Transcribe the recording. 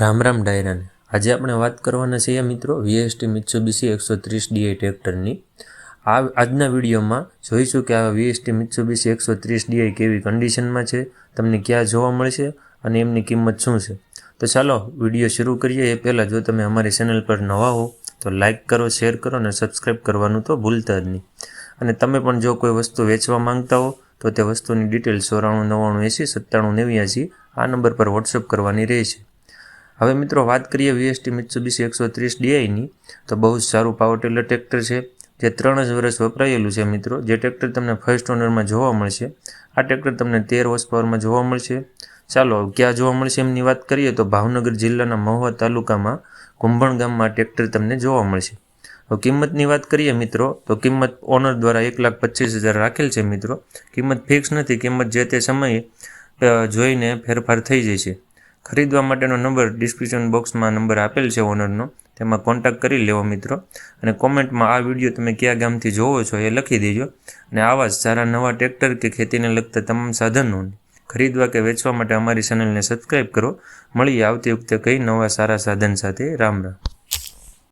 રામ રામ ડાયરાને. આજે આપણે વાત કરવાના છીએ મિત્રો વીએસટી મિત્સુબીસી એકસો ત્રીસ ડીઆઈ ટ્રેક્ટરની. આ આજના વિડીયોમાં જોઈશું કે આ વીએસટી મિત્સુબીસી એકસો ત્રીસ ડીઆઈ કેવી કન્ડિશનમાં છે, તમને ક્યાં જોવા મળશે અને એમની કિંમત શું છે. તો ચાલો વીડિયો શરૂ કરીએ. એ પહેલાં જો તમે અમારી ચેનલ પર નવા હો, તો લાઇક કરો, શેર કરો અને સબસ્ક્રાઈબ કરવાનું તો ભૂલતા જ નહીં. અને તમે પણ જો કોઈ વસ્તુ વેચવા માંગતા હો, તો તે વસ્તુની ડિટેલ ચોરાણું નવ્વાણું એંસી સત્તાણું નેવ્યાસી આ નંબર પર વોટ્સઅપ કરવાની રહેશે. હવે મિત્રો વાત કરીએ વીએસટી મિત્સુબીસી એકસો ત્રીસ ડીઆઈની તો બહુ જ સારું પાવર ટેલર ટ્રેક્ટર છે, જે ત્રણ જ વર્ષ વપરાયેલું છે મિત્રો. જે ટ્રેક્ટર તમને ફર્સ્ટ ઓનરમાં જોવા મળશે. આ ટ્રેક્ટર તમને તેર હોર્સ પાવરમાં જોવા મળશે. ચાલો ક્યાં જોવા મળશે એમની વાત કરીએ, તો ભાવનગર જિલ્લાના મહુવા તાલુકામાં કુંભણ ગામમાં ટ્રેક્ટર તમને જોવા મળશે. તો કિંમતની વાત કરીએ મિત્રો, તો કિંમત ઓનર દ્વારા એક લાખ પચીસ હજાર રાખેલ છે મિત્રો. કિંમત ફિક્સ નથી, કિંમત જે તે સમયે જોઈને ફેરફાર થઈ જશે ખરીદવા માટેનો નંબર ડિસ્ક્રિપ્શન બોક્સમાં નંબર આપેલ છે ઓનરનો તેમાં કોન્ટેક્ટ કરી લેવો મિત્રો. અને કોમેન્ટમાં આ વીડિયો તમે કયા ગામથી જોવો છો એ લખી દેજો. અને આવા જ સારા નવા ટ્રેક્ટર કે ખેતીને લગતા તમામ સાધનોને ખરીદવા કે વેચવા માટે અમારી ચેનલને સબસ્ક્રાઈબ કરો. મળીએ આવતી વખતે કઈ નવા સારા સાધન સાથે. રામ રામ.